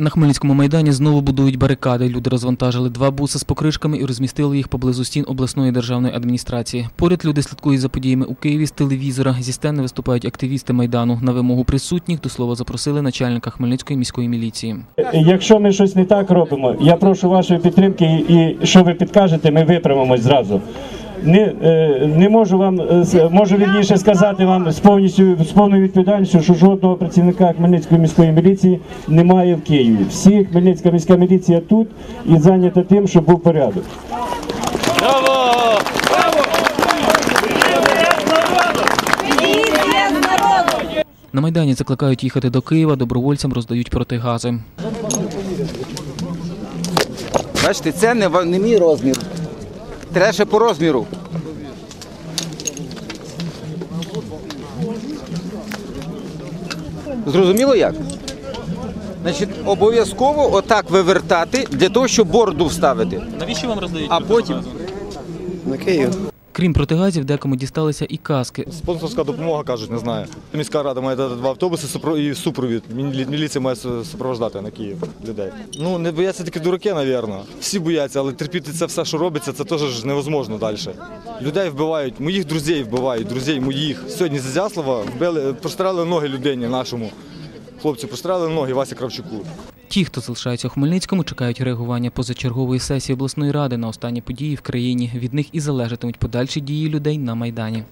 На Хмельницькому майдані знову будують барикади. Люди розвантажили два буси з покришками і розмістили їх поблизу стін обласної державної адміністрації. Поряд люди слідкують за подіями у Києві з телевізора. Зі сцени виступають активісти майдану. На вимогу присутніх до слова запросили начальника Хмельницької міської міліції. Якщо ми щось не так робимо, я прошу вашої підтримки і що ви підкажете, ми виправимось зразу. Не, е, не можу вам е, можу вірніше сказати вам з повністю з повною відповідальністю, що жодного працівника Хмельницької міської міліції немає в Києві. Всі Хмельницька міська міліція тут і зайнята тим, щоб був порядок. На майдані закликають їхати до Києва. Добровольцям роздають протигази. Бачите, це не, не мій розмір. Треба ще по розміру. Зрозуміло як? Значить, обов'язково отак вивертати для того, щоб борду вставити. Навіщо вам роздають? А потім На Київ. Крім протигазів, декому дісталися і каски. Спонсорська допомога, кажуть, не знаю. Міська рада має дати два автобуси і супровід. Міліція має су- супроводжати на Київ людей. Ну, не бояться тільки дураки, напевно. Всі бояться, але терпіти це все, що робиться, це теж невозможно далі. Людей вбивають, моїх друзів вбивають, друзів моїх. Сьогодні з Ізяслава вбили, прострелили ноги людині нашому. Хлопці, прострелили ноги Васі Кравчуку. Ті, хто залишається у Хмельницькому, чекають реагування позачергової сесії обласної ради на останні події в країні. Від них і залежатимуть подальші дії людей на майдані.